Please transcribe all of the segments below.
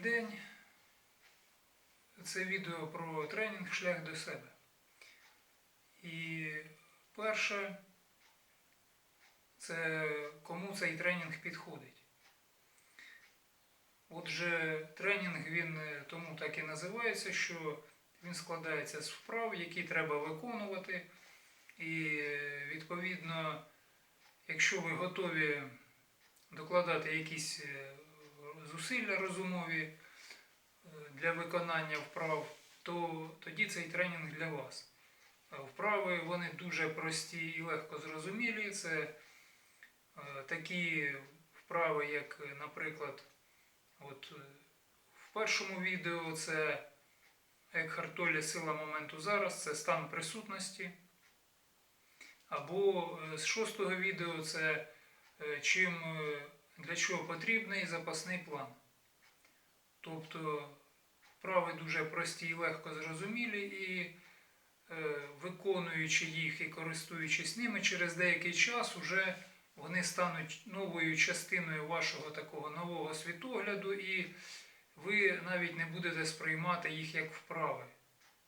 день. Це відео про тренінг шлях до себе. І перше, це кому цей тренінг підходить. Отже, тренінг він е, тому так і називається, що він складається з вправ, які треба виконувати. І е, відповідно, якщо ви готові докладати якісь е, зусилля розумові е, для виконання вправ, то тоді цей тренінг для вас. Вправи вони дуже прості і легко зрозумілі. Це е, такі вправи, як, е, наприклад, от в першому відео це Екхарт Толле сила моменту зараз, це стан присутності. Або з шостого відео це чим для чого потрібний запасний план. Тобто вправи дуже прості і легко зрозумілі, і е, виконуючи їх і користуючись ними, через деякий час уже вони стануть новою частиною вашого такого нового світогляду, і ви навіть не будете сприймати їх як вправи.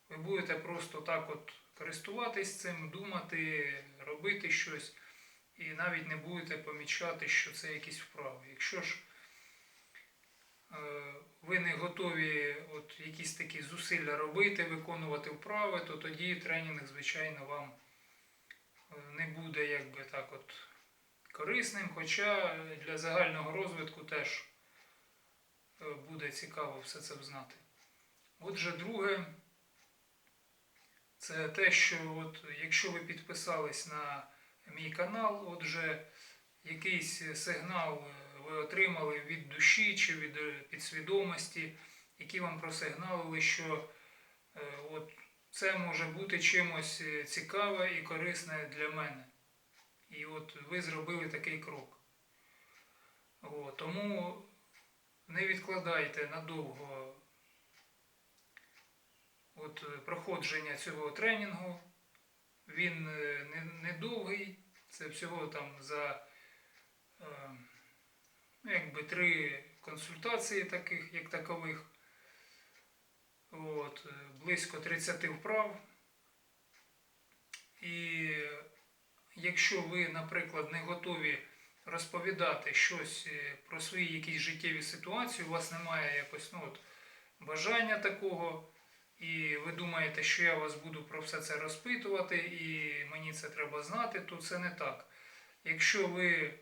Ви будете просто так от користуватись цим, думати, робити щось, і навіть не будете помічати, що це якісь вправи. Якщо ж е, ви не готові от якісь такі зусилля робити, виконувати вправи, то тоді тренінг, звичайно, вам е, не буде якби так от корисним, хоча для загального розвитку теж е, буде цікаво все це знати. Отже, друге, це те, що от, якщо ви підписались на мій канал, отже, якийсь сигнал е, ви отримали від душі чи від е, підсвідомості, які вам просигналили, що е, от, це може бути чимось е, цікаве і корисне для мене. І от ви зробили такий крок. О, тому не відкладайте надовго от, е, проходження цього тренінгу. Він е, не, не це всього там за е, ну, якби три консультації таких, як такових. От, е, близько 30 вправ. І якщо ви, наприклад, не готові розповідати щось е, про свої якісь життєві ситуації, у вас немає якось ну, от, бажання такого, і ви думаєте, що я вас буду про все це розпитувати, і мені це треба знати, то це не так. Якщо ви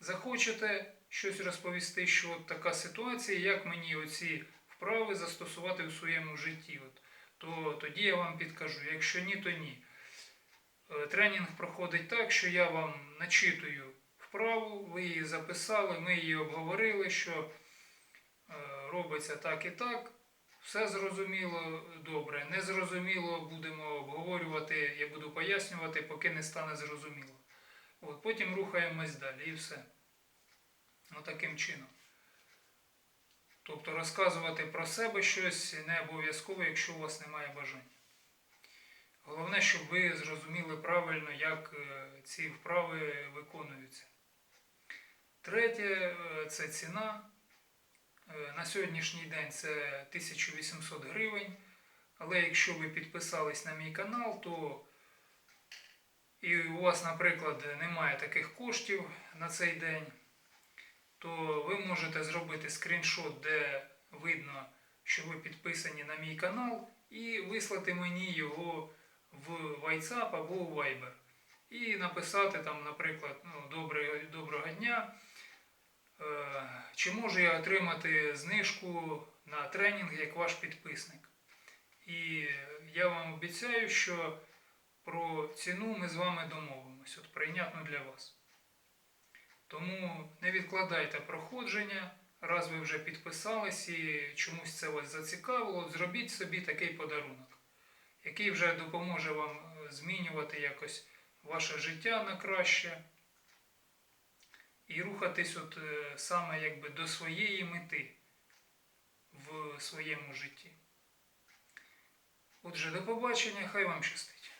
захочете щось розповісти, що от така ситуація, як мені оці вправи застосувати в своєму житті, от, то тоді я вам підкажу. Якщо ні, то ні. Е, Тренінг проходить так, що я вам начитую вправу, ви її записали, ми її обговорили, що е, робиться так і так. Все зрозуміло, добре. Не зрозуміло, будемо обговорювати, я буду пояснювати, поки не стане зрозуміло. От, потім рухаємось далі і все. Отаким чином. Тобто розказувати про себе щось не обов'язково, якщо у вас немає бажання. Головне, щоб ви зрозуміли правильно, як е, ці вправи виконуються. Третє е, це ціна. Е, На сьогоднішній день це 1800 гривень. Але якщо ви підписались на мій канал, то і у вас, наприклад, немає таких коштів на цей день, то ви можете зробити скріншот, де видно, що ви підписані на мій канал, і вислати мені його в WhatsApp або в Viber. І написати там, наприклад, ну, доброго дня. Е, Чи можу я отримати знижку на тренінг як ваш підписник? І я вам обіцяю, що про ціну ми з вами домовимося, от прийнятно для вас. Тому не відкладайте проходження, раз ви вже підписались і чомусь це вас зацікавило, зробіть собі такий подарунок, який вже допоможе вам е, змінювати якось ваше життя на краще і рухатись от е, саме якби до своєї мети в своєму житті. Отже, до побачення, хай вам щастить.